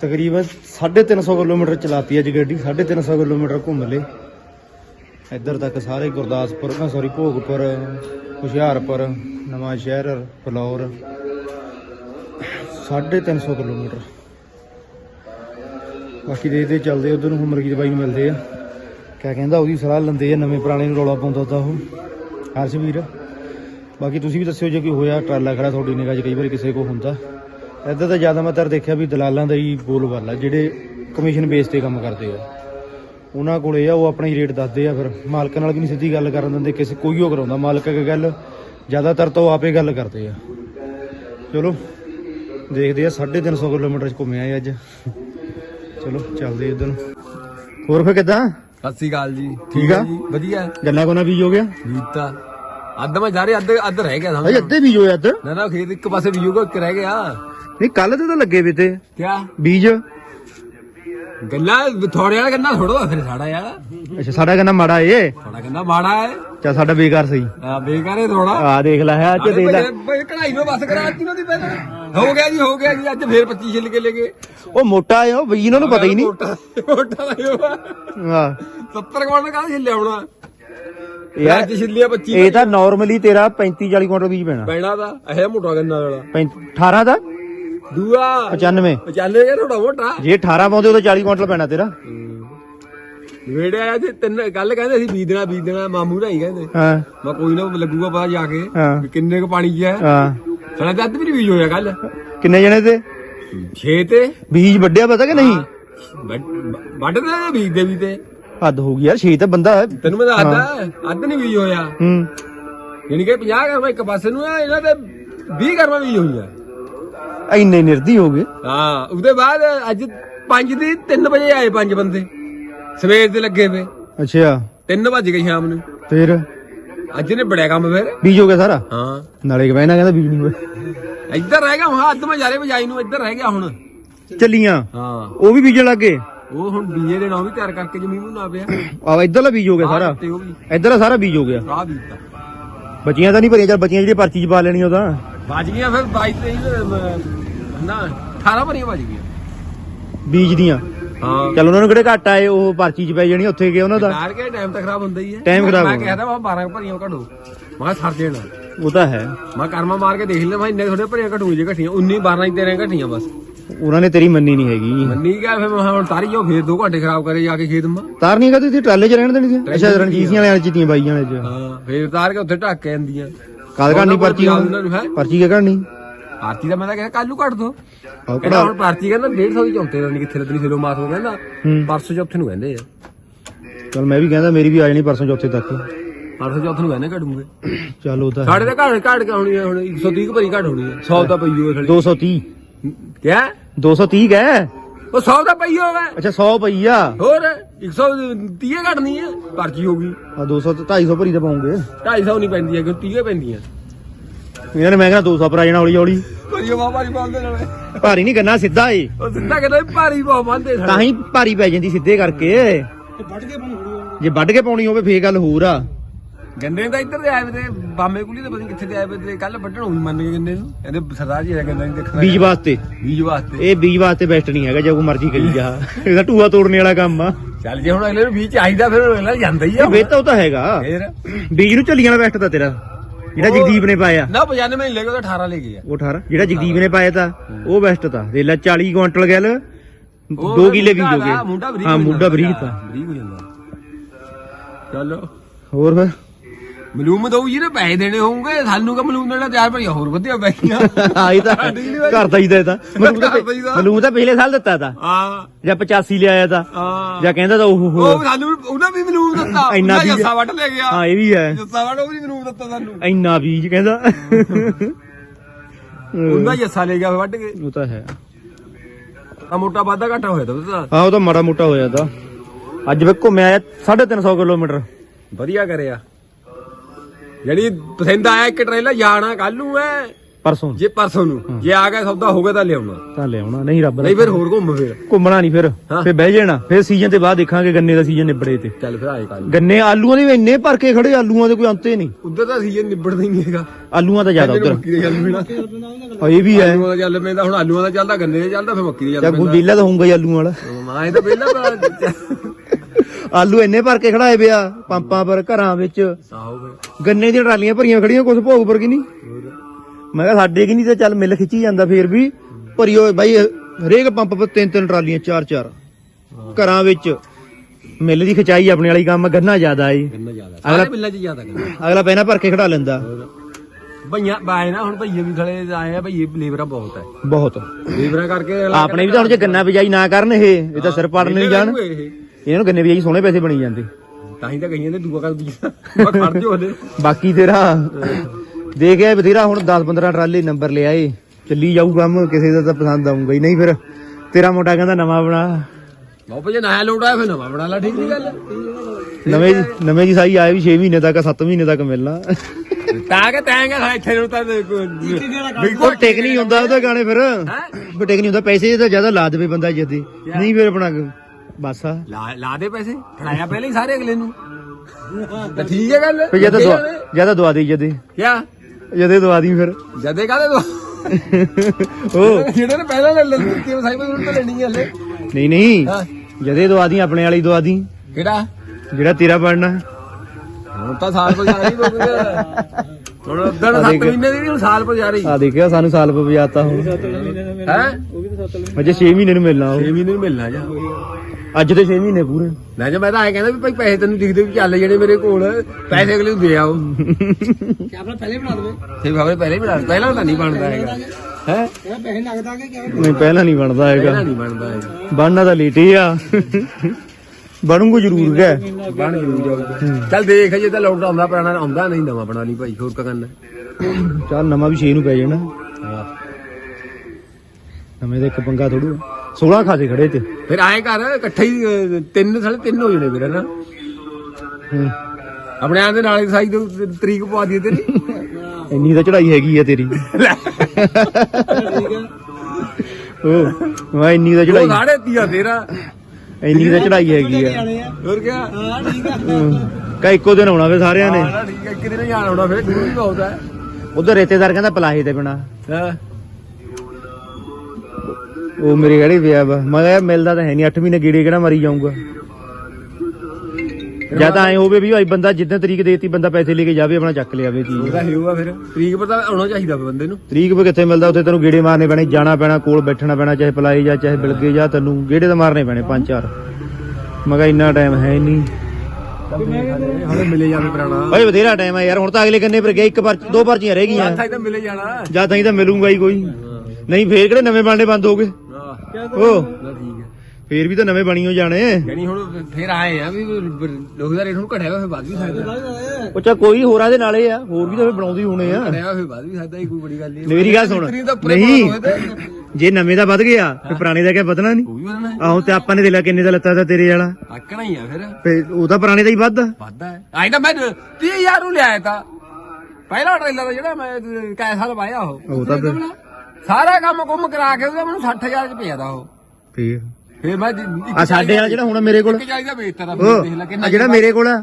ਤਕਰੀਬਨ 350 ਕਿਲੋਮੀਟਰ ਚਲਾਤੀ ਅੱਜ ਗੱਡੀ 350 ਕਿਲੋਮੀਟਰ ਘੁੰਮ ਲਏ। ਇੱਧਰ ਤੱਕ ਸਾਰੇ ਗੁਰਦਾਸਪੁਰ ਨਾ ਸੌਰੀ ਭੋਗਪੁਰ, ਹੁਸ਼ਿਆਰਪੁਰ ਨਵਾਂ ਸ਼ਹਿਰ ਫਲੌਰ 350 ਕਿਲੋਮੀਟਰ। ਬਾਕੀ ਦੇਖਦੇ ਚੱਲਦੇ ਉਧਰ ਨੂੰ ਮਰਗੀਤ ਬਾਈ ਨੂੰ ਮਿਲਦੇ ਆ ਕਿਆ ਕਹਿੰਦਾ, ਉਹਦੀ ਸਲਾਹ ਲੈਂਦੇ ਆ, ਨਵੇਂ ਪੁਰਾਣੇ ਨੂੰ ਰੌਲਾ ਪਾਉਂਦਾ ਤਾਂ ਉਹ। ਹਰਸ਼ਵੀਰ, ਬਾਕੀ ਤੁਸੀਂ ਵੀ ਦੱਸਿਓ ਜੇ ਕੋਈ ਹੋਇਆ, ਟਰਾਲਾ ਖੜਾ, ਤੁਹਾਡੀ ਨਿਗਾਹ 'ਚ ਕਈ ਵਾਰੀ ਕਿਸੇ ਕੋ ਹੁੰਦਾ। ਇੱਦਾਂ ਤਾਂ ਜ਼ਿਆਦਾਤਰ ਦੇਖਿਆ ਵੀ ਦਲਾਲਾਂ ਦਾ ਹੀ ਬੋਲਬਾਲਾ ਜਿਹੜੇ ਕਮਿਸ਼ਨ ਬੇਸ ਤੇ ਕੰਮ ਕਰਦੇ ਆ। ਉਹਨਾਂ ਕੋਲ ਆ ਉਹ ਆਪਣਾ ਹੀ ਰੇਟ ਦੱਸਦੇ ਆ ਫਿਰ। ਮਾਲਕ ਨਾਲ ਵੀ ਨਹੀਂ ਸਿੱਧੀ ਗੱਲ ਕਰਨ ਦਿੰਦੇ ਕਿਸੇ ਕੋਈ ਹੋ ਕਰਾਉਂਦਾ। ਮਾਲਕ ਅਗੇ ਗੱਲ ਜ਼ਿਆਦਾਤਰ ਤਾਂ ਉਹ ਆਪੇ ਗੱਲ ਕਰਦੇ ਆ। ਚਲੋ ਦੇਖਦੇ ਆ 350 ਕਿਲੋਮੀਟਰ ਚ ਘੁੰਮੇ ਆਏ ਅੱਜ। ਚਲੋ ਚੱਲਦੇ ਉਧਰ ਨੂੰ। ਹੋਰ ਫੇ ਕਿਦਾਂ? ਸਤਿ ਸ਼੍ਰੀ ਅਕਾਲ ਜੀ। ਠੀਕ ਆ? ਜੀ? ਵਧੀਆ? ਗੰਨਾ ਕੋਨਾ ਬੀਜ ਹੋ ਗਿਆ? ਜੀਤਾ ਅੱਧ ਮੈਂ ਜਾ ਰਿਹਾ ਅੱਧ ਅੱਧ ਰਹਿ ਗਿਆ ਅਜੇ ਅੱਧੇ ਬੀਜ ਹੋਇਆ ਇੱਧਰ? ਨਾ ਨਾ ਖੇਤ ਇੱਕ ਪਾਸੇ ਬੀਜੂਗਾ ਇੱਕ ਰਹਿ ਗਿਆ। ਨਹੀਂ ਕੱਲ ਤੇ ਤਾਂ ਲੱਗੇ ਵੇ ਤੇ। ਕਿਆ? ਬੀਜ। ਗੰਨਾ ਥੋੜੇ ਵਾਲਾ ਗੰਨਾ ਥੋੜਾ ਫਿਰ ਸਾਡਾ ਯਾਰ। ਅੱਛਾ ਸਾਡਾ ਕਹਿੰਦਾ ਮਾੜਾ ਏ। ਸਾਡਾ ਗੰਨਾ ਮਾੜਾ ਹੈ ਚਾ ਸਾਡਾ ਬੇਕਾਰ ਸਹੀ। ਆ ਬੇਕਾਰੇ ਥੋੜਾ ਆ ਦੇਖ ਲੈ ਹੈ ਅੱਜ ਦੇਖ ਲੈ ਕਢਾਈ ਨੂੰ ਬਸ ਕਰਾਤੀ ਨਾ ਦੀ ਪਹਿਲਾਂ। ਹੋ ਗਿਆ ਜੀ ਹੋ ਗਿਆ ਜੀ ਅੱਜ ਫੇਰ 25 ਛਿੱਲ ਕੇ ਲੈ ਗਏ। ਉਹ ਮੋਟਾ ਆ ਉਹ ਬਈ ਇਹਨਾਂ ਨੂੰ ਪਤਾ ਹੀ ਨਹੀਂ। ਮੋਟਾ ਮੋਟਾ ਹੀ ਹੋਆ ਹਾਂ 70 ਕਵਾਂਟਲ ਕਾਹਦਾ ਛਿੱਲਿਆ ਹੋਣਾ? ਯਾਰ ਅੱਜ ਛਿੱਲਿਆ 25 ਇਹ ਤਾਂ ਨਾਰਮਲੀ ਤੇਰਾ 35 40 ਕੁਇੰਟਲ ਬੀਜ ਪੈਣਾ। ਪੈਣਾ ਦਾ ਇਹ ਮੋਟਾ ਗੰਨਾ ਵਾਲਾ। 35 18 ਦਾ? ਦੂਆ। 95 95 ਗਿਆ ਥੋੜਾ ਮੋਟਾ। ਜੇ 18 ਪਾਉਂਦੇ ਉਹ 40 ਕੁਇੰਟਲ ਪੈਣਾ ਤੇਰਾ। ਵੇੜੇ ਆਇਆ ਤੇ ਤਿੰਨ ਕੱਲ ਕਹਿੰਦੇ ਸੀ ਬੀਜਣਾ ਬੀਜਣਾ ਮਾਮੂ ਨਹੀਂ ਕਹਿੰਦੇ। ਹਾਂ। ਮੈਂ ਕੋਈ ਨਾ ਲੱਗੂਗਾ ਪਤਾ ਜਾ ਕੇ ਹਾਂ। ਵੀ ਕਿੰਨੇ ਕੁ ਪਾਣੀ ਚ ਹੈ। ਸਾਡਾ ਤਾਂ ਅੱਧ ਵੀ ਨੀ ਬੀਜ ਹੋਇਆ ਕੱਲ ਕਿੰਨੇ ਜਣੇ ਤੇ? 6 ਤੇ। ਬੀਜ ਵੱਡਿਆ ਪਤਾ ਕਿ ਨਹੀਂ? ਵੱਢ ਦੇ ਬੀਜ ਦੇ ਵੀ ਤੇ। ਹੱਦ ਹੋ ਗਈ ਯਾਰ 6 ਤਾਂ ਬੰਦਾ ਹੈ। ਤੈਨੂੰ ਮੈਂ ਦੱਸਦਾ ਅੱਧ ਨਹੀਂ ਬੀਜ ਹੋਇਆ। ਹੂੰ। ਯਾਨੀ ਕਿ 50 ਕਰਮਾ ਇੱਕ ਪਾਸੇ ਨੂੰ ਆ ਇਹਨਾਂ ਦੇ 20 ਕਰਮਾ ਬੀਜ ਹੋਈਆ ਇੰਨੇ ਨਿਰਦੀ ਹੋ ਗਏ। ਹਾਂ ਉਹਦੇ ਬਾਅਦ ਅੱਜ 5 ਦੀ 3 ਵਜੇ ਆਏ ਪੰਜ ਬੰਦੇ। ਸਵੇਰ ਦੇ ਲੱਗੇ ਵੇ। ਅੱਛਾ। 3 ਵਜ ਗਏ ਸ਼ਾਮ ਨੂੰ। ਫਿਰ? ਅੱਜ ਨੇ ਬੜਿਆ ਕੰਮ ਫਿਰ। ਬੀਜ ਹੋ ਗਿਆ ਸਾਰਾ? ਹਾਂ। ਨਾਲੇ ਕਹਿੰਦਾ ਕਹਿੰਦਾ ਬੀਜ ਨਹੀਂ ਹੋਇਆ ਇੱਧਰ ਰਹਿ ਗਿਆ ਹੁਣ ਅੱਧ ਮੈਂ ਜਾਰੇ ਵਜਾਈ ਨੂੰ ਇੱਧਰ ਰਹਿ ਗਿਆ ਹੁਣ। ਚੱਲੀਆਂ? ਹਾਂ। ਉਹ ਵੀ ਬੀਜਣ ਲੱਗੇ ਉਹ ਹੁਣ ਬੀਜੇ ਦੇ ਨਾਂ ਵੀ ਤਿਆਰ ਕਰਕੇ ਜ਼ਮੀਨ ਨੂੰ ਨਾ ਪਿਆ। ਆ ਇੱਧਰਲਾ ਬੀਜ ਹੋ ਗਿਆ ਸਾਰਾ। ਤੇ ਇੱਧਰਲਾ ਸਾਰਾ ਬੀਜ ਹੋ ਗਿਆ। ਆਹ ਬੀਜਤਾ। ਬਚੀਆਂ ਤਾਂ ਨਹੀਂ ਭਰੀਆਂ ਚੱਲ ਬਚੀਆਂ ਜਿਹੜੀਆਂ ਪਰਚੀ 'ਚ ਪਾ ਲੈਣੀ ਉਹ ਤਾਂ। ਵੱਜ ਗਈਆਂ ਫਿਰ 22 ਤੇ ਨਾ 18 ਭਰੀਆਂ ਵੱਜ ਗਈਆਂ। ਬੀਜ ਦੀਆਂ। ਹਾਂ। ਚੱਲ ਉਹਨਾਂ ਨੂੰ ਕਿਹੜੇ ਘੱਟ ਆਏ ਉਹ ਪਰਚੀ 'ਚ ਪੈ ਜਾਣੀ ਉੱਥੇ ਗਏ ਉਹਨਾਂ ਦਾ। ਯਾਰ ਕੇ ਟਾਈਮ ਤਾਂ ਖਰਾਬ ਹੁੰਦਾ ਹੀ ਹੈ। Time ਖਰਾਬ ਮੈਂ ਹੁੰਦਾ। ਕਹਿੰਦਾ ਵਾ 12 ਭਰੀਆਂ ਘਟੋ। ਮੈਂ ਕਿਹਾ ਸਰ ਦੇਣਾ। ਉਹ ਤਾਂ ਹੈ। ਮੈਂ ਕਰਮਾ ਮਾਰ ਕੇ ਦੇਖ ਲਿਆ ਮੈਂ ਇੰਨੇ ਥੋੜੇ ਭਰੀਆਂ ਘਟੂ ਜੇ ਘਟੀਆਂ 19 12 ਹੀ ਤੇਰੇ ਘਟੀਆਂ ਬਸ। ਉਹਨਾਂ ਨੇ ਤੇਰੀ ਮੰਨੀ ਨਹੀਂ ਹੈਗੀ। ਮੰਨੀ ਗਿਆ ਫਿਰ ਮੈਂ ਹੁਣ ਤਾਰੀ ਜਾਓ ਫਿਰ 2 ਘੰਟੇ ਖਰਾਬ ਕਰੇ ਜਾ ਕੇ ਖੇਤ ਮਾ। ਤਾਰ ਨਹੀਂ ਕਹਦੀ ਸੀ ਟਰਾਲੇ 'ਚ ਰਹਿਣ ਦੇਣੀ ਸੀ। ਅੱਛਾ ਰਣਜੀਤ ਸਿੰਘ ਵਾਲਿਆਂ 'ਚ ਤੀਆਂ ਬਾਈਆਂ ਵਾਲੇ 'ਚ। ਹਾਂ ਫਿਰ ਤਾਰ ਕੇ ਉੱਥੇ ਢੱਕ ਕੇ ਜਾਂਦੀਆਂ ਕਾਦ ਕਰਨੀ ਪਰਚੀ ਉਹਨਾਂ ਨੂੰ ਹੈ? ਪਰਚੀ ਕਿਆ ਕਰਨੀ ਆਰਤੀ ਦਾ ਮੈਂ ਤਾਂ ਕਹਿੰਦਾ ਕੱਲੂ ਕੱਟ ਦੋ। ਆਹ ਕਹਿੰਦਾ ਹੁਣ ਪਰਚੀ ਕਹਿੰਦਾ 150 ਦੀ ਦਾ ਨਹੀਂ ਕਿੱਥੇ ਲੱਦਣੀ ਸਿਰੋਂ ਮਾਸ ਹੋ ਕਹਿੰਦਾ। ਹੂੰ। ਪਰਸੋਂ ਚੌਥੇ ਨੂੰ ਕਹਿੰਦੇ ਆ। ਚਲ ਮੈਂ ਵੀ ਕਹਿੰਦਾ ਮੇਰੀ ਵੀ ਆ ਜਾਣੀ ਪਰਸੋਂ ਚੌਥੇ ਤੱਕ। ਪਰਸੋਂ ਚੌਥੇ ਨੂੰ ਕਹਿੰਦੇ ਘਟੂਗੇ ਚੱਲ ਉਹ ਤਾਂ ਹੈ। ਸਾਡੇ ਤਾਂ ਘੜ ਘੜ ਕੇ ਹੋਣੀ ਹੈ ਹੁਣ 130 ਕੁ ਭਰੀ ਘਟ ਹੋਣੀ ਹੈ 100 ਤਾਂ ਪਈ ਹੋਵੇ ਥਲੀ 230 ਕਿਆ? 230 ਗਏ ਉਹ 100 ਤਾਂ ਪਈ ਹੋਵੇ। ਅੱਛਾ 100 ਪਈ ਆ? ਹੋਰ 130 ਘਟਣੀ ਹੈ ਪਰਚੀ ਹੋ ਗਈ। ਆ 200 ਤੇ 250 ਭਰੀ ਤਾਂ ਪਾਉਂਗੇ। 250 ਨਹੀਂ ਪੈਂਦੀ ਹੈ ਕਿ 30 ਪੈਂਦੀਆਂ। ਇਹਨਾਂ ਨੇ ਮੈਂ ਕਹਿੰਦਾ 200 ਪਰ ਆ ਜਾਣਾ ਹੌਲੀ ਹੌਲੀ ਭਰੀ ਉਹ ਭਾਰੀ ਪਾਉਂਦੇ ਨਾਲੇ। ਭਾਰੀ ਨਹੀਂ ਗੰਨਾ ਸਿੱਧਾ ਏ। ਉਹ ਸਿੱਧਾ ਕਹਿੰਦਾ ਭਾਰੀ ਬਹੁਤ ਬੰਦੇ ਤਾਂ ਹੀ ਭਾਰੀ ਪੈ ਜਾਂਦੀ ਸਿੱਧੇ ਕਰਕੇ। ਜੇ ਵੱਢ ਕੇ ਪਾਉਣੀ ਹੋਵੇ ਫੇਰ ਗੱਲ ਹੋਰ ਆ। ਗੰਨੇ ਤਾਂ ਇੱਧਰ ਦੇ ਆਏ ਵੇ ਤੇ ਬਾਮੇ ਕੁਲੀ ਤੇ ਪਤਾ ਕਿੱਥੇ ਦੇ ਆਏ ਵੇ ਤੇ ਕੱਲ ਵੱਢਣ ਹੋਈ ਮੰਨ ਕੇ ਗੰਨੇ ਨੂੰ। ਕਹਿੰਦੇ ਸਰਦਾਰ ਜੀ ਇਹ ਗੰਨਾ ਨਹੀਂ ਦੇਖਣਾ। ਬੀਜ ਵਾਸਤੇ। ਬੀਜ ਵਾਸਤੇ। ਇਹ ਬੀਜ ਵਾਸਤੇ ਬੈਸਟ ਨਹੀਂ ਹੈਗਾ ਜੇ ਕੋਈ ਮਰਜ਼ੀ ਕਰੀ ਜਾ। ਇਹਦਾ ਟੂਆ ਤੋੜਨੇ ਵਾਲਾ ਕੰਮ ਆ। ਚੱਲ ਜੇ ਹੁਣ ਅਗਲੇ ਨੂੰ ਬੀਜ ਚਾਹੀਦਾ ਫਿਰ ਅਗਲਾ ਜਾਂਦਾ ਹੀ ਆ। ਇਹ ਵੇਤਾ ਉਹ ਤਾਂ ਹੈਗਾ। ਫੇਰ। ਬੀਜ ਨੂੰ ਝੱਲੀਆਂ ਵਾਲਾ ਬੈਸਟ ਤਾਂ ਤੇਰਾ। ਜਿਹੜਾ ਜਗਦੀਪ ਨੇ ਪਾਇਆ। ਨਾ 95 ਨਹੀਂ ਲੈ ਉਹ 18 ਲੈ ਗਿਆ ਉਹ 18 ਜਿਹੜਾ ਜਗਦੀਪ ਨੇ ਪਾਇਆ ਤਾਂ ਉਹ ਬੈਸਟ ਤਾਂ। ਦੇ ਲੈ 40 ਕੁਇੰਟਲ ਗੱਲ। 2 ਕਿੱਲੇ ਬੀਜ ਹੋ ਗਏ। ਮੁੰਡਾ ਬਰੀਕ ਹਾਂ ਹੋ ਮੁੰਡਾ। ਬਰੀਕ ਤਾਂ। ਬਰੀਕ ਹੋ ਜਾਂਦਾ। ਚਲੋ। ਹੋਰ ਫਿਰ? ਮਲੂਮ ਦਊ ਜੀ ਨੇ ਪੈਸੇ ਦੇਣੇ ਹੋਣਗੇ ਸਾਨੂੰ ਕਾ ਮਲੂਮ ਦੇਣਾ? ਤਿਆਰ ਭਰੀਆਂ ਹੋਰ ਵਧੀਆ ਬੈਠੀਆਂ ਆਈ ਤਾਂ ਘਰ ਦਾ ਹੀ ਦਾ ਇਹ ਤਾਂ। ਮਲੂਮ ਤਾਂ ਘਰ ਦਾ ਹੀ ਤਾਂ। ਮਲੂਮ ਤਾਂ ਪਿਛਲੇ ਸਾਲ ਦਿੱਤਾ ਤਾਂ। ਹਾਂ। ਜਾਂ 85 ਲਿਆਇਆ ਤਾਂ। ਹਾਂ। ਜਾਂ ਕਹਿੰਦਾ ਤਾਂ ਉਹ ਉਹ ਸਾਨੂੰ ਉਹਨਾਂ ਵੀ ਮਲੂਮ ਦਿੱਤਾ। ਇੰਨਾ ਉਹਨਾਂ ਵੀ- ਜੱਸਾ ਵੱਟ ਲੈ ਗਿਆ। ਹਾਂ ਇਹ ਵੀ ਹੈ। ਜੱਸਾ ਵੱਟ ਉਹ ਵੀ ਮਲੂਮ ਦਿੱਤਾ ਸਾਨੂੰ। ਇੰਨਾ ਬੀਜ ਕਹਿੰਦਾ। ਉਹਨਾਂ ਜੱਸਾ ਲੈ ਗਿਆ ਵੱਢ ਕੇ। ਉਹ ਤਾਂ ਹੈ। ਆ ਮੋਟਾ ਵਾਧਾ ਘਾਟਾ ਹੋਇਆ ਤਾਂ ਉਹਦਾ ਆਹ ਉਹ ਤਾਂ ਮਾੜਾ ਮੋਟਾ ਹੋਇਆ ਤਾਂ। ਅੱਜ ਵੇ ਘੁੰਮਿਆ 350 ਕਿਲੋਮੀਟਰ। ਵਧੀਆ ਕਰਿਆ। ਜਿਹੜੀ ਪਸੰਦ ਆਇਆ ਇੱਕ ਟ੍ਰੇਲਰ ਜਾਣਾ ਕੱਲ ਨੂੰ ਐ ਪਰਸੋਂ ਜੇ ਪਰਸੋਂ ਨੂੰ। ਜੇ ਆ ਗਿਆ ਸੌਦਾ ਹੋ ਗਿਆ ਤਾਂ ਲਿਆਉਣਾ। ਤਾਂ ਲਿਆਉਣਾ ਨਹੀਂ ਰੱਬ ਨਹੀਂ ਫਿਰ ਹੋਰ ਘੁੰਮ ਫਿਰ। ਘੁੰਮਣਾ ਨਹੀਂ ਫਿਰ। ਹਾਂ। ਫਿਰ ਬਹਿ ਜਾਣਾ। ਫਿਰ ਸੀਜ਼ਨ ਤੇ ਬਾਅਦ ਦੇਖਾਂਗੇ ਗੰਨੇ ਦਾ ਸੀਜ਼ਨ ਨਿਬੜੇ ਤੇ। ਚੱਲ ਫਿਰ ਆਏ ਕੱਲ ਗੰਨੇ ਆਲੂਆਂ ਦੇ ਇੰਨੇ ਭਰ ਕੇ ਖੜੇ ਆਲੂਆਂ ਦੇ ਕੋਈ ਅੰਤੇ ਨਹੀਂ। ਉਧਰ ਤਾਂ ਸੀਜ਼ਨ ਨਿਬੜਦਾ ਹੀ ਨਹੀਂ ਹੈਗਾ। ਆਲੂਆਂ ਦਾ ਜ਼ਿਆਦਾ ਉਧਰ। ਹਾਂ ਇਹ ਵੀ ਹੈ। ਆਲੂਆਂ ਦਾ ਚੱਲ ਪੈਂਦਾ ਹੁਣ ਆਲੂਆਂ ਦਾ ਚੱਲਦਾ ਗੰਨੇ ਦਾ ਚੱਲਦਾ ਫਿਰ ਮੱਕੀ ਦੇ ਜਾਂ ਚੱਲ ਪੈਂਦਾ। ਗੁੰਦੀਲਾ ਤਾਂ ਹੋਊਗਾ ਹੀ ਆਲੂਆਂ ਵਾਲਾ। ਮਾਂ ਇਹ ਤਾਂ ਪਹਿਲਾਂ ਪਰ ਆਲੂ ਇੰਨੇ ਭਰ ਕੇ ਖੜਾਏ ਪਿਆ ਪੰਪਾਂ ਪਰ ਘਰਾਂ ਵਿੱਚ। ਗੰਨੇ ਦੀਆਂ ਟਰਾਲੀਆਂ ਭਰੀਆਂ ਖੜੀਆਂ ਕੁਝ ਭੋਗ ਪਰ ਕੀ ਨਹੀਂ? ਮੈਂ ਕਿਹਾ ਸਾਡੇ ਕੀ ਨਹੀਂ ਤੇ ਚੱਲ ਮਿਲ ਖਿੱਚੀ ਜਾਂਦਾ ਫੇਰ ਵੀ। ਭਰੀ ਹੋਏ ਬਾਈ ਹਰੇਕ ਪੰਪ 'ਤੇ ਤਿੰਨ ਤਿੰਨ ਟਰਾਲੀਆਂ ਚਾਰ ਚਾਰ। ਘਰਾਂ ਵਿੱਚ ਮਿਲ ਦੀ ਖਿਚਾਈ ਆਪਣੇ ਵਾਲੀ ਕੰਮ ਗੰਨਾ ਜ਼ਿਆਦਾ ਏ। ਗੰਨਾ ਜ਼ਿਆਦਾ। ਸਾਰੇ 'ਚ ਜ਼ਿਆਦਾ ਅਗਲਾ ਪੈਨਾ ਭਰ ਕੇ ਖੜਾ ਲੈਂਦਾ। ਭਈਆਂ ਬਾਏ ਨਾ ਹੁਣ ਭਈਏ ਵੀ ਥਲੇ ਆਏ ਆ ਭਈਏ ਲੇਬਰਾਂ ਬਹੁਤ ਹੈ ਬਹੁਤ। ਲੇਬਰਾਂ ਕਰਕੇ ਆਪਣੇ ਵੀ ਤਾਂ ਹੁਣ ਜੇ ਗੰਨਾ ਬਿਜਾਈ ਨਾ ਕਰਨ ਇਹ ਇਹ ਤਾਂ ਸਿਰ ਪਾੜਨ ਨਹੀਂ ਜਾਣ। ਇਹਨਾਂ ਨੂੰ ਗੰਨੇ ਬਿਜਾਈ ਸੋਹਣੇ ਪੈਸੇ ਬਣੀ ਜਾਂਦੇ। ਤਾਂ ਹੀ ਤਾਂ ਕਹੀਆਂ ਨੇ ਦੂਆ ਕਰ ਬੀਜਦਾ ਮੈਂ ਖੜ ਜੋ ਹਲੇ ਬਾਕੀ ਤੇਰਾ ਦੇ ਗਿਆ ਬਥੇਰਾ ਹੁਣ 10 15 ਟਰਾਲੇ ਨੰਬਰ ਲਿਆਏ ਚੱਲੀ ਜਾਊ ਕੰਮ ਕਿਸੇ ਦਾ ਤਾਂ ਪਸੰਦ ਆਊਗਾ ਹੀ। ਨਹੀਂ ਫਿਰ ਤੇਰਾ ਮੋਟਾ ਕਹਿੰਦਾ ਨਵਾਂ ਬਣਾ। ਬਾਪੂ ਭਈਆ ਨਇਆ ਲੋਟ ਆਇਆ ਫਿਰ ਨਵਾਂ ਬਣਾ ਲਾ ਠੀਕ ਨਹੀਂ ਗੱਲ? ਨਵੇਂ ਨਵੇਂ ਦੀ ਸਾਈ ਆਏ ਵੀ 6 ਮਹੀਨੇ ਤੱਕ 7 ਮਹੀਨੇ ਤੱਕ ਮਿਲਣਾ। ਤਾਂ ਕਿ ਤੈਂ ਕਿ ਇੱਥੇ ਨੂੰ ਤਾਂ ਬਿਲਕੁਲ ਟਿਕ ਨਹੀਂ ਹੁੰਦਾ ਉਹਦੇ ਗਾਣੇ ਫਿਰ। ਟਿਕ ਨਹੀਂ ਹੁੰਦਾ ਪੈਸੇ ਤਾਂ ਜ਼ਿਆਦਾ ਲਾ ਦੇਵੇ ਬੰਦਾ ਜਦੀ। ਨਹੀਂ ਫਿਰ ਆਪਣਾ ਬਸ ਆ। ਲਾ ਲਾ ਦੇ ਪੈਸੇ ਫੜਾਇਆ ਪਹਿਲੇ ਹੀ ਸਾਰੇ ਅਗਲੇ ਨੂੰ। ਤਾਂ ਠੀਕ ਹੈ ਗੱਲ। ਫਿਰ ਜ਼ਿਆਦਾ ਦਵਾ ਜ਼ਿਆਦਾ ਦਵਾ ਦੇ ਜਦੇ ਕਿਆ? ਜਦੇ ਦਵਾ ਦੀ ਫਿਰ। ਜਦੇ ਕਾਹਦੇ ਦੋ ਉਹ ਜਿਹੜੇ ਨੇ ਪਹਿਲਾਂ ਲੈ ਲੈਂਦੇ ਉਹ ਸਾਈਬਰ ਨੂੰ ਤਾਂ ਲੈਣੀ ਹੈ ਹਲੇ। ਨਹੀਂ ਨਹੀਂ। ਜਦੇ ਦਵਾ ਦੀ ਆਪਣੇ ਵਾਲੀ ਦਵਾ ਦੀ। ਕਿਹੜਾ? ਜਿਹੜਾ ਤੇਰਾ ਪੜਨਾ ਹੁਣ ਤਾਂ ਸਾਲ ਪਰ ਜਾ ਰਹੀ ਲੋਕ ਹੁਣ ਉਦੋਂ ਆ 7 ਦੇਖ। ਮਹੀਨੇ ਦੀ ਨੀ, ਹੁਣ ਸਾਲ ਪਰ ਜਾ ਰਹੀ। ਆ ਦੇਖਿਆ ਸਾਨੂੰ ਸਾਲ ਪੇ ਵਜਾਤਾ ਹੁਣ। ਹੈ? ਅਜੇ 6 ਮਹੀਨੇ ਨੂੰ ਮਿਲਣਾ 6 ਮਹੀਨੇ ਨੂੰ ਮਿਲਣਾ ਜਾ। ਅੱਜ ਤੇ 6 ਮਹੀਨੇ ਪੂਰੇ। ਮੈਂ ਜੇ ਮੈਂ ਤਾਂ ਐ ਕਹਿੰਦਾ ਵੀ ਭਾਈ ਪੈਸੇ ਤੈਨੂੰ ਦਿਖਦੇ ਵੀ ਚੱਲ ਜਿਹੜੇ ਮੇਰੇ ਕੋਲ ਪੈਸੇ ਅਗਲੇ ਨੂੰ ਦੇ ਆਓ। ਆਪਣਾ ਪਹਿਲੇ ਬਣਾ ਦੇਵੇ ਤੇ ਖਬਰ ਪਹਿਲਾਂ ਹੀ ਬਣਾ ਪਹਿਲਾਂ ਤਾਂ ਨਹੀਂ ਬਣਦਾ ਹੈਗਾ। ਹੈ? ਪੈਸੇ ਲੱਗਦਾ ਕਿ ਕਿਵੇਂ ਨਹੀਂ ਪਹਿਲਾਂ ਨਹੀਂ ਬਣਦਾ ਹੈਗਾ। ਪਹਿਲਾਂ ਨਹੀਂ ਬਣਦਾ ਹੈਗਾ। ਬਣਨਾ ਤਾਂ ਲੇਟ ਹੀ ਆ। ਬਣੂਗਾ ਜ਼ਰੂਰ ਗੈ ਬਣ ਜੂ ਜਾਊਗਾ ਚੱਲ ਦੇਖ ਜੇ ਤਾਂ ਲੋਕਡਾਊਨ ਦਾ ਪੁਰਾਣਾ ਆਉਂਦਾ ਨਹੀਂ ਨਵਾਂ ਬਣਾ ਲਈ ਭਾਈ ਹੋਰ ਕਾ ਕਰਨਾ? ਚੱਲ ਨਵਾਂ ਵੀ 6 ਨੂੰ ਪੈ ਜਾਣਾ। ਨਵੇਂ ਦਾ ਇੱਕ ਪੰਗਾ ਥੋੜੂ 16 ਖਾਸੇ ਖੜੇ ਤੇ। ਫਿਰ ਆਏ ਕਰ ਇਕੱਠੇ ਹੀ ਅਹ, ਤਿੰਨ ਸਾਲੇ ਤਿੰਨ ਹੋ ਜਣੇ ਵੀਰੇ ਨਾ ਹੂੰ। ਆਪਣੇ ਆਂ ਦੇ ਨਾਲ ਹੀ ਸਾਈ ਤੇ ਤਰੀਕ ਪਵਾ ਦਈਏ ਤੇਰੀ। ਇੰਨੀ ਤਾਂ ਚੜਾਈ ਹੈਗੀ ਆ ਤੇਰੀ। ਉਹ ਮੈਂ ਇੰਨੀ ਤਾਂ ਉਹ ਚੜਾਈ ਸਾਢੇ ਤੀਆ ਤੇਰਾ। ਇੰਨੀ ਤਾਂ ਚੜਾਈ ਹੈਗੀ ਆ। ਹੋਰ ਕੀ ਹਾਂ ਠੀਕ ਆ। ਕਾ ਇੱਕੋ ਦਿਨ ਆਉਣਾ ਵੇ ਸਾਰਿਆਂ ਨੇ? ਹਾਂ ਠੀਕ ਹੈ ਇੱਕ ਦਿਨ ਜਾਣਾ ਹੋਣਾ ਫਿਰ ਦੂਰ ਵੀ ਬਹੁਤ ਹੈ ਉਧਰ ਰੇਤੇਦਾਰ ਕਹਿੰਦਾ ਪਲਾਹੇ ਤੇ ਬਿਨਾ। ਹਾਂ। ਉਹ ਮੇਰੇ ਗੜੀ ਪਿਆ ਵਾ। ਮੈਂ ਕਿਹਾ ਮਿਲਦਾ ਤਾਂ ਹੈ ਨਹੀਂ 8 ਮਹੀਨੇ ਗੀੜੇ ਕਿਹੜਾ ਮਰੀ ਜਾਊਗਾ। ਜਾਂ ਤਾਂ ਐ ਹੋਵੇ ਵੀ ਭਾਈ ਬੰਦਾ ਜਿੱਦਾਂ ਤਰੀਕ ਦੇਤੀ ਬੰਦਾ ਪੈਸੇ ਲੈ ਕੇ ਜਾਵੇ ਆਪਣਾ ਚੱਕ ਲਿਆਵੇ ਚੀਜ਼। ਉਹਦਾ ਹੀ ਹੋਊਗਾ ਫਿਰ। ਤਰੀਕ ਪਰ ਤਾਂ ਆਉਣਾ ਚਾਹੀਦਾ ਬੰਦੇ ਨੂੰ। ਤਰੀਕ ਵੀ ਕਿੱਥੇ ਮਿਲਦਾ ਉੱਥੇ ਤੈਨੂੰ ਗੇੜੇ ਮਾਰਨੇ ਪੈਣੇ ਜਾਣਾ ਪੈਣਾ ਕੋਲ ਬੈਠਣਾ ਪੈਣਾ ਚਾਹੇ ਪਲਾਈ ਜਾਂ ਚਾਹੇ ਬਿਲਗੇ ਜਾਂ ਤੈਨੂੰ ਗੇੜੇ ਤਾਂ ਮਾਰਨੇ ਪੈਣੇ ਪੰਜ ਚਾਰ। ਮੈਂ ਕਿਹਾ ਇੰਨਾ ਟਾਈਮ ਹੈ ਨਹੀਂ। ਹਲੇ ਮਿਲੇ ਜਾਵੇ ਪੁਰਾਣਾ। ਭਾਈ ਬਥੇਰਾ ਟਾਈਮ ਹੈ ਯਾਰ ਹੁਣ ਤਾਂ ਅਗਲੇ ਕੰਨੇ ਪਰ ਗਿਆ ਇੱਕ ਪਰਚੀ ਦੋ ਪਰਚੀਆਂ ਰਹਿ ਗਈਆਂ। ਸਾਥ ਤਾਂ ਮਿਲੇ ਜਾਣਾ। ਜਾਂ ਤਾਂ ਮਿਲੂਗਾ ਹੀ ਕੋਈ। ਨਹੀਂ ਫੇਰ ਕਿਹੜੇ ਨਵੇਂ ਬਣਨੇ ਬੰਦ ਹੋ ਗਏ? ਹਾਂ। ਉਹ ਨਾ ਠੀਕ ਹੈ। ਫੇਰ ਵੀ ਤਾਂ ਨਵੇਂ ਬਣੀ ਹੋ ਜਾਣੇ ਯਾਨੀ ਹੁਣ ਫਿਰ ਆਏ ਆ ਵੀ ਲੋਕ ਦਾ ਰੇਟ ਹੁਣ ਘਟਿਆ ਹੋਇਆ ਫਿਰ ਵੱਧ ਵੀ ਸਕਦਾ। ਉਹ ਚਾ ਕੋਈ ਹੋਰਾਂ ਦੇ ਨਾਲੇ ਆ ਹੋਰ ਵੀ ਤਾਂ ਫਿਰ ਬਣਾਉਂਦੇ ਹੋਣੇ ਆ। ਘਟਿਆ ਹੋਇਆ ਵੱਧ ਵੀ ਸਕਦਾ ਇਹ ਕੋਈ ਬੜੀ ਗੱਲ ਨਹੀਂ। ਮੇਰੀ ਗੱਲ ਸੁਣ ਨਹੀਂ ਜੇ ਨਵੇਂ ਦਾ ਵੱਧ ਗਿਆ ਤੇ ਪੁਰਾਣੇ ਦਾ ਕਿਆ ਵਧਣਾ ਨਹੀਂ? ਆਹੋ ਤੇ ਆਪਾਂ ਨੇ ਦੇ ਲਿਆ ਕਿੰਨੇ ਦਾ ਲੱਤਾ ਦਾ ਤੇਰੇ ਵਾਲਾ? ਆਕਣਾ ਹੀ ਆ ਫਿਰ। ਫੇਰ ਉਹ ਤਾਂ ਪੁਰਾਣੇ ਦਾ ਹੀ ਵੱਧ ਵੱਧਦਾ ਹੈ ਆਈ ਤਾਂ ਮੈਂ 30000 ਨੂੰ ਲਿਆਇਆ ਤਾਂ। ਪਹਿਲਾ ਟ੍ਰੇਲਰ ਜਿਹੜਾ ਮੈਂ ਕੈ ਸਾਲ ਪਾਇਆ ਉਹ। ਉਹ ਤਾਂ ਫਿਰ ਸਾਰਾ ਕੰਮ ਕੁੰਮ ਕਰਾ ਕੇ ਉਹਦਾ ਮੈਨੂੰ 60000 ਚ ਪਿਆ ਦਾ ਉਹ। ਫੇਰ? ਫਿਰ ਮੈਂ ਆ ਸਾਡੇ ਵਾਲਾ ਜਿਹੜਾ ਹੁਣ ਮੇਰੇ ਕੋਲ ਇੱਕ ਚਾਹੀਦਾ ਵੇਚਤਾ ਦਾ ਉਹ ਫਿਰ ਦੇਖ ਲੈ ਆ ਕਿੰਨਾ ਜਿਹੜਾ ਮੇਰੇ ਕੋਲ ਆ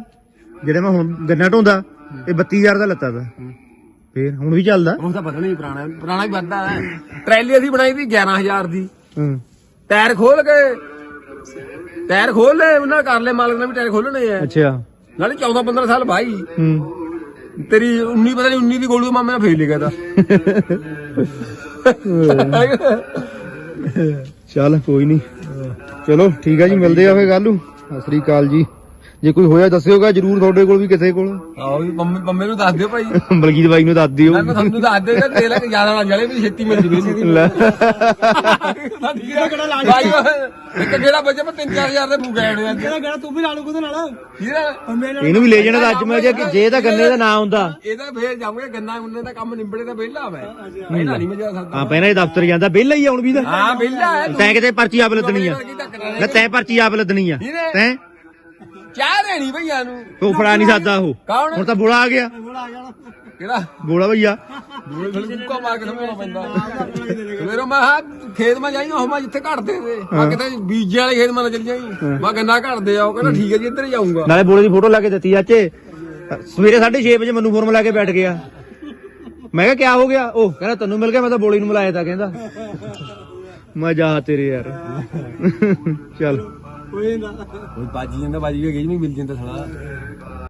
ਜਿਹੜਾ ਮੈਂ ਹੁਣ ਗੰਨਾ ਢੋਂਦਾ ਇਹ 32000 ਦਾ ਲੱਤਾ ਤਾ ਫੇਰ ਹੁਣ ਵੀ ਚੱਲਦਾ। ਉਹ ਤਾਂ ਪਤਾ ਨਹੀਂ ਪੁਰਾਣਾ ਪੁਰਾਣਾ ਹੀ ਵੱਧਦਾ ਹੈ। ਟਰੈਲੀ ਅਸੀਂ ਬਣਾਈ ਸੀ 11000 ਦੀ। ਹੂੰ। ਟਾਇਰ ਖੋਲ ਕੇ ਟਾਇਰ ਖੋਲ ਲੈ ਉਹਨਾਂ ਕਰ ਲੈ ਮਾਲਕ ਨੇ ਵੀ ਟਾਇਰ ਖੋਲਣੇ ਆ। ਅੱਛਾ। ਨਾਲੇ 14 15 ਸਾਲ ਭਾਈ ਹੂੰ। ਤੇਰੀ 19 ਪਤਾ ਨਹੀਂ 19 ਦੀ ਗੋਲੂ ਮਾਮੇ ਨੇ ਫੇਲ ਲਿਆ ਤਾ। ਚੱਲ ਕੋਈ ਨਹੀਂ। ਚਲੋ, ਠੀਕ ਆ ਜੀ, ਮਿਲਦੇ ਆ ਫੇਰ ਕੱਲ ਨੂੰ। ਸਤਿ ਸ੍ਰੀ ਅਕਾਲ ਜੀ। ਜੇ ਕੋਈ ਹੋਇਆ ਦੱਸਿਓਗਾ ਜਰੂਰ ਤੁਹਾਡੇ ਕੋਲ ਵੀ ਕਿਸੇ ਕੋਲ। ਆਓ ਵੀ ਮੰਮੀ ਮੰਮੇ ਨੂੰ ਦੱਸ ਦਿਓ ਭਾਈ। ਬਲਜੀਤ ਬਾਈ ਨੂੰ ਦੱਸ ਦਿਓ। ਮੈਂ ਕਿਹਾ ਤੁਹਾਨੂੰ ਦੱਸ ਦਿਓ ਤੇ ਲੈ ਕੇ ਜ਼ਿਆਦਾ ਨਾ ਜਲੇ ਵੀ ਛੇਤੀ ਮਿਲ ਜਵੇ ਸੀ ਲੈ। ਭਾਈ ਇੱਕ ਜਿਹੜਾ ਬੱਚੇ ਮੈਂ 3-4000 ਦੇ ਫੂਕ ਆਣੇ ਅੱਜ ਕਿਹੜਾ ਕਿਹੜਾ ਤੂੰ ਵੀ ਲਾ ਲੂ ਕੋਦੇ ਨਾਲ। ਇਹਦਾ ਮੇਰੇ ਇਹਨੂੰ ਵੀ ਲੈ ਜਾਣਾ ਤਾਂ ਅੱਜ ਮੈਂ ਜੇ ਜੇ ਤਾਂ ਗੰਨੇ ਦਾ ਨਾਂ ਹੁੰਦਾ। ਇਹਦਾ ਫੇਰ ਜਾਵਾਂਗੇ ਗੰਨਾ ਗੁੰਨੇ ਦਾ ਕੰਮ ਨਿਬੜੇ ਤਾਂ ਵਿਹਲਾ ਮੈਂ। ਪਹਿਲਾਂ ਨਹੀਂ ਮੈਂ ਜਾ ਸਕਦਾ। ਹਾਂ ਪਹਿਲਾਂ ਇਹ ਦਫ਼ਤਰ ਜਾਂਦਾ ਵਿਹਲਾ ਹੀ ਆਉਣ ਵੀ ਦਾ ਹਾਂ ਵਿਹਲਾ ਹੈ ਤੈਂ। ਕਿਤੇ ਪਰਚੀ ਆਪ ਲੱਦਣੀ ਆ। ਲੈ ਤੈਂ ਪਰਚੀ ਆਪ ਲੱਦਣੀ ਆ। ਤੈਂ ਚਾਹ ਦੇਣੀ ਭਈਆ ਨੂੰ। ਉਹ ਫੜਾ ਨਹੀਂ ਸਕਦਾ ਉਹ। ਕੌਣ? ਹੁਣ ਤਾਂ ਬੋਲਾ ਆ ਗਿਆ। ਕਿਹੜਾ? ਬੋਲਾ ਭਈਆ। ਦੂਏ ਥੋੜੀ ਮੁੱਕਾ ਮਾਰ ਕੇ ਸਮਝਾਉਣਾ ਪੈਂਦਾ। ਮੇਰੋ ਮੈਂ ਹਾਂ ਖੇਤ ਮੈਂ ਜਾਈ ਉਹ ਮੈਂ ਜਿੱਥੇ ਘੜਦੇ ਤੇ ਮੈਂ ਕਿਤੇ ਬੀਜੇ ਵਾਲੇ ਖੇਤ ਮੈਂ ਨਾ ਚੱਲ ਜਾਈ। ਮੈਂ ਗੰਨਾ ਘੜਦੇ ਆ ਉਹ ਕਹਿੰਦਾ ਠੀਕ ਹੈ ਜੀ ਇੱਧਰ ਜਾਊਂਗਾ। ਨਾਲੇ ਬੋਲੇ ਦੀ ਫੋਟੋ ਲਾ ਕੇ ਦਿੱਤੀ ਚਾਚੇ। ਸਵੇਰੇ 6:30 ਵਜੇ ਮੈਨੂੰ ਫੋਰਮ ਲਾ ਕੇ ਬੈਠ ਗਿਆ। ਮੈਂ ਕਿਹਾ ਕਿਆ ਹੋ ਗਿਆ? ਉਹ ਕਹਿੰਦਾ ਤੈਨੂੰ ਮਿਲ ਗਿਆ ਮੈਂ ਤਾਂ ਬੋਲੀ ਨੂੰ ਮਿਲਾਇਆ ਤਾਂ ਕਹਿੰਦਾ। ਮੈਂ ਜਾ ਤੇਰੇ ਯਾਰ। ਚੱਲ। ਕੋਈ ਨਾ। ਕੋਈ ਬਾਜੀ ਜਾਂਦਾ ਬਾਜੀ ਵੀ ਗਈ ਨਹੀਂ ਮਿਲ ਜਾਂਦਾ ਸਾਲਾ।